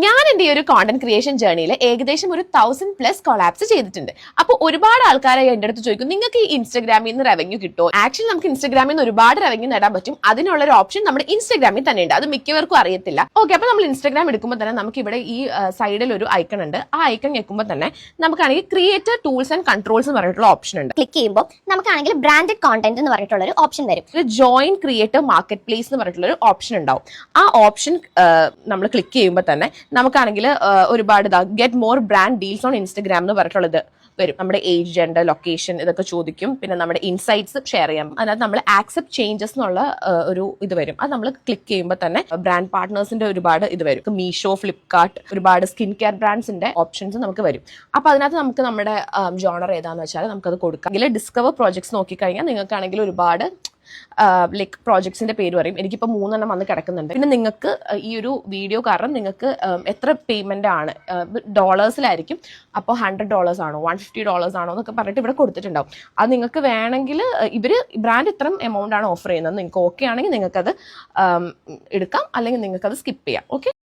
ഞാൻ എന്റെ ഈ ഒരു കോണ്ടന്റ് ക്രിയേഷൻ ജേർണിയിൽ ഏകദേശം ഒരു തൗസൻഡ് പ്ലസ് കൊളാപ്സ് ചെയ്തിട്ടുണ്ട്. അപ്പോൾ ഒരുപാട് ആൾക്കാരെ എന്റെ അടുത്ത് ചോദിക്കും നിങ്ങൾക്ക് ഈ ഇൻസ്റ്റാഗ്രാമിൽ നിന്ന് റവന്യൂ കിട്ടുമോ ആക്ച്വലി നമുക്ക് ഇൻസ്റ്റാഗ്രാമിൽ നിന്ന് ഒരുപാട് റവന്യൂ നേടാൻ പറ്റും. അതിനുള്ള ഒരു ഓപ്ഷൻ നമ്മുടെ ഇൻസ്റ്റാഗ്രാമിൽ തന്നെ ഉണ്ട്. അത് മിക്കവർക്കും അറിയത്തില്ല. ഓക്കെ അപ്പോൾ നമ്മൾ ഇൻസ്റ്റാഗ്രാം എടുക്കുമ്പോൾ തന്നെ നമുക്ക് ഇവിടെ ഈ സൈഡിൽ ഒരു ഐക്കൺ ഉണ്ട്. ആ ഐക്കൺ ഞെക്കുമ്പോൾ തന്നെ നമുക്കാണെങ്കിൽ ക്രിയേറ്റർ ടൂൾസ് ആൻഡ് കൺട്രോൾസ് എന്ന് പറഞ്ഞിട്ടുള്ള ഓപ്ഷൻ ഉണ്ട്. ക്ലിക്ക് ചെയ്യുമ്പോൾ നമുക്കാണെങ്കിൽ ബ്രാൻഡഡ് കോണ്ടന്റ് എന്ന് പറഞ്ഞിട്ടുള്ള ഒരു ഓപ്ഷൻ വരും. ഒരു ജോയിൻ ക്രിയേറ്റർ മാർക്കറ്റ് പ്ലേസ് എന്ന് പറഞ്ഞിട്ടുള്ള ഒരു ഓപ്ഷൻ ഉണ്ടാവും. ആ ഓപ്ഷൻ നമ്മൾ ക്ലിക്ക് ചെയ്യുമ്പോൾ തന്നെ നമുക്കാണെങ്കിൽ ഒരുപാട് get more brand deals on Instagram എന്ന് പറഞ്ഞിട്ടുള്ളത് വരും. നമ്മുടെ ഏജ് ജെൻഡർ ലൊക്കേഷൻ ഇതൊക്കെ ചോദിക്കും. പിന്നെ നമ്മുടെ ഇൻസൈറ്റ്സ് ഷെയർ ചെയ്യാം അതായത് നമ്മൾ ആക്സെപ്റ്റ് ചേഞ്ചസ് എന്നുള്ള ഒരു ഇത് വരും. അത് നമ്മൾ ക്ലിക്ക് ചെയ്യുമ്പോൾ തന്നെ ബ്രാൻഡ് പാർട്ട്നേഴ്സിന്റെ ഒരുപാട് ഇത് വരും. മീഷോ ഫ്ലിപ്കാർട്ട് ഒരുപാട് സ്കിൻ കെയർ ബ്രാൻഡ്സിന്റെ ഓപ്ഷൻസ് നമുക്ക് വരും. അപ്പൊ അതിനകത്ത് നമുക്ക് നമ്മുടെ ജോണർ ഏതാന്ന് വെച്ചാൽ നമുക്കത് കൊടുക്കാം. ഇതിൽ ഡിസ്കവർ പ്രോജക്ട്സ് നോക്കിക്കഴിഞ്ഞാൽ നിങ്ങൾക്കാണെങ്കിൽ ഒരുപാട് ലൈക്ക് പ്രോജക്ട്സിന്റെ പേര് പറയും. എനിക്കിപ്പോൾ മൂന്നെണ്ണം വന്ന് കിടക്കുന്നുണ്ട്. പിന്നെ നിങ്ങൾക്ക് ഈ ഒരു വീഡിയോ കാരണം നിങ്ങൾക്ക് എത്ര പേയ്മെന്റ് ആണ്? ഡോളേഴ്സിലായിരിക്കും അപ്പോൾ ഹൺഡ്രഡ് ഡോളേഴ്സ് ആണോ? വൺ ഫിഫ്റ്റി ഡോളേഴ്സ് ആണോ എന്നൊക്കെ പറഞ്ഞിട്ട് ഇവിടെ കൊടുത്തിട്ടുണ്ടാവും. അത് നിങ്ങൾക്ക് വേണമെങ്കിൽ ഇവർ ബ്രാൻഡ് ഇത്രയും എമൗണ്ട് ആണ് ഓഫർ ചെയ്യുന്നത്. നിങ്ങൾക്ക് ഓക്കെ ആണെങ്കിൽ നിങ്ങൾക്കത് എടുക്കാം. അല്ലെങ്കിൽ നിങ്ങൾക്കത് സ്കിപ്പ് ചെയ്യാം. ഓക്കെ